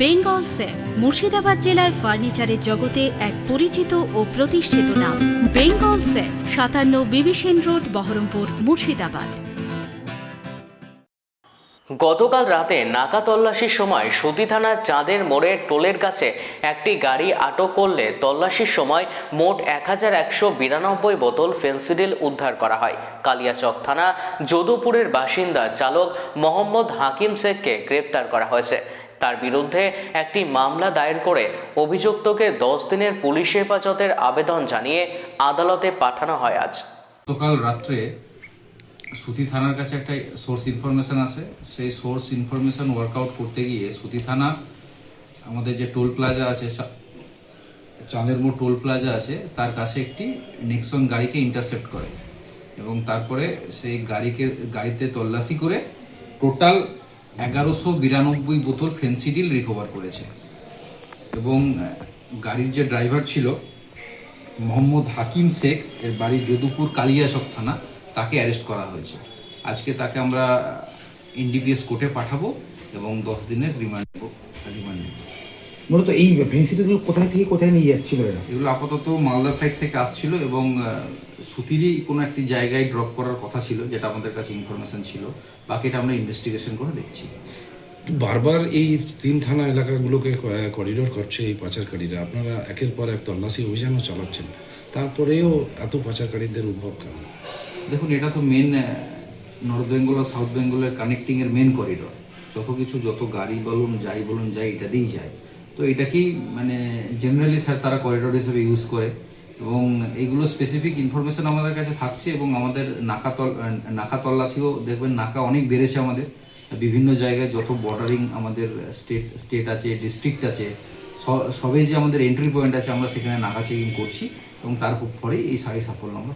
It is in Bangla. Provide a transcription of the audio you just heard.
বেঙ্গল সেফ, মুর্শিদাবাদ জেলায় ফার্নিচারের জগতে এক পরিচিত ও প্রতিষ্ঠিত নাম। বেঙ্গল সেফ, সাতান্ন বিবিসেন রোড, বহরমপুর, মুর্শিদাবাদ। গতকাল রাতে নাকা তল্লাশির সময় সুতি থানার চাঁদের মোড়ের টোলের কাছে একটি গাড়ি আটক করলে তল্লাশির সময় মোট এক হাজার একশো বিরানব্বই বোতল ফেন্সিডিল উদ্ধার করা হয়। কালিয়াচক থানা, যদুপুরের বাসিন্দা চালক মোহাম্মদ হাকিম শেখকে গ্রেপ্তার করা হয়েছে। তার বিরুদ্ধে একটি মামলা দায়ের করে অভিযুক্তকে দশ দিনের পুলিশ হেফাজতের আবেদন জানিয়ে আদালতে পাঠানো হয় আজ। গতকাল রাত্রে সুতি থানার কাছে একটা সোর্স ইনফরমেশন আছে সেই সোর্স ইনফরমেশন ওয়ার্কআউট করতে গিয়ে সুতি থানা আমাদের যে টোল প্লাজা আছে চাঁদের মোড় টোল প্লাজা আছে, তার কাছে একটি নেক্সন গাড়িকে ইন্টারসেপ্ট করে এবং তারপরে সেই গাড়িকে, গাড়িতে তল্লাশি করে টোটাল এগারোশো বিরানব্বই বোতল ফেন্সিডিল রিকভার করেছে। এবং গাড়ির যে ড্রাইভার ছিল, মোহাম্মদ হাকিম শেখ, এর বাড়ি যদুপুর কালিয়াশক থানা, তাকে অ্যারেস্ট করা হয়েছে। আজকে তাকে আমরা ইন্ডিপিএস কোর্টে পাঠাবো এবং দশ দিনের রিমান্ড রিমান্ড নেব। মূলত এই ভেন্সিটিগুলো কোথায় থেকে কোথায় নিয়ে যাচ্ছিল এরা? এগুলো আপাতত মালদা সাইড থেকে আসছিল এবং সুতিরই কোনো একটি জায়গায় ড্রপ করার কথা ছিল যেটা আমাদের কাছে ইনফরমেশন ছিল। বাকিটা আমরা ইনভেস্টিগেশন করে দেখছি। বারবার এই তিন থানা এলাকাগুলোকে করিডোর করছে এই পাচারকারীরা। আপনারা একের পর এক তল্লাশি অভিযানও চালাচ্ছেন। তারপরেও এত পাচারকারীদের উদ্ভব কেন? দেখুন এটা তো মেন নর্থ বেঙ্গল আর সাউথ বেঙ্গলের কানেক্টিংয়ের মেন করিডোর যত কিছু যত গাড়ি বলুন যাই বলুন যাই এটা দিয়েই যায়। তো এটাকেই মানে জেনারেলি স্যার তারা করিডোর হিসেবে ইউজ করে এবং এইগুলো স্পেসিফিক ইনফরমেশন আমাদের কাছে থাকছে এবং আমাদের নাকা তল নাকা তল্লাশিও দেখবেন নাকা অনেক বেড়েছে আমাদের। বিভিন্ন জায়গায় যত বর্ডারিং আমাদের স্টেট স্টেট আছে ডিস্ট্রিক্ট আছে সবে যে আমাদের এন্ট্রি পয়েন্ট আছে আমরা সেখানে নাকা চেকিং করছি এবং তার ফলেই এই সারি সাফল্য আমরা